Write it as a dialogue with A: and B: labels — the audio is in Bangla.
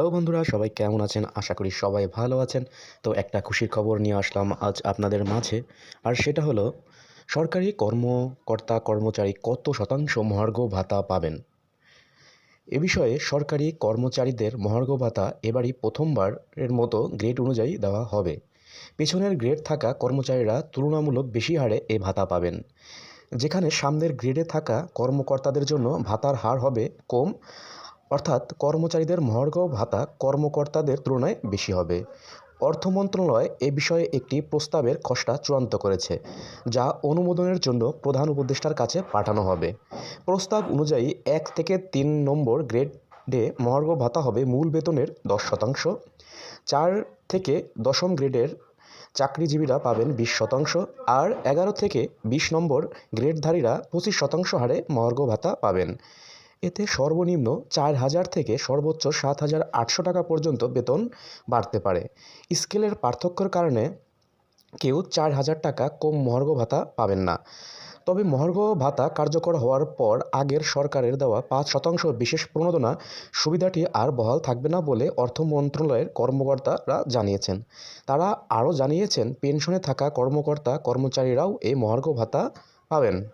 A: হ্যালো বন্ধুরা, সবাই কেমন আছেন? আশা করি সবাই ভালো আছেন। তো একটা খুশির খবর নিয়ে আসলাম আজ আপনাদের মাঝে। আর সেটা হলো, সরকারি কর্মকর্তা কর্মচারী কত শতাংশ মহার্ঘ ভাতা পাবেন? এ বিষয়ে সরকারি কর্মচারীদের মহার্ঘ ভাতা এবারই প্রথমবারের মতো গ্রেড অনুযায়ী দেওয়া হবে। পেছনের গ্রেড থাকা কর্মচারীরা তুলনামূলক বেশি হারে এ ভাতা পাবেন। যেখানে সামনের গ্রেডে থাকা কর্মকর্তাদের জন্য ভাতার হার হবে কম। অর্থাৎ কর্মচারীদের মহার্ঘ ভাতা কর্মকর্তাদের তুলনায় বেশি হবে। অর্থ মন্ত্রণালয় এ বিষয়ে একটি প্রস্তাবের খসড়া চূড়ান্ত করেছে, যা অনুমোদনের জন্য প্রধান উপদেষ্টার কাছে পাঠানো হবে। প্রস্তাব অনুযায়ী এক থেকে তিন নম্বর গ্রেডে মহার্ঘ ভাতা হবে মূল বেতনের দশ শতাংশ, চার থেকে দশম গ্রেডের চাকরিজীবীরা পাবেন বিশ শতাংশ, আর এগারো থেকে বিশ নম্বর গ্রেডধারীরা পঁচিশ শতাংশ হারে মহার্ঘ ভাতা পাবেন। এতে সর্বনিম্ন চার হাজার থেকে সর্বোচ্চ সাত হাজার আটশো টাকা পর্যন্ত বেতন বাড়তে পারে। স্কেলের পার্থক্যর কারণে কেউ চার হাজার টাকা কম মহার্ঘ ভাতা পাবেন না। তবে মহার্ঘ ভাতা কার্যকর হওয়ার পর আগের সরকারের দেওয়া পাঁচ শতাংশ বিশেষ প্রণোদনা সুবিধাটি আর বহাল থাকবে না বলে অর্থ মন্ত্রণালয়ের কর্মকর্তারা জানিয়েছেন। তারা আরও জানিয়েছেন, পেনশনে থাকা কর্মকর্তা কর্মচারীরাও এই মহার্ঘ ভাতা পাবেন।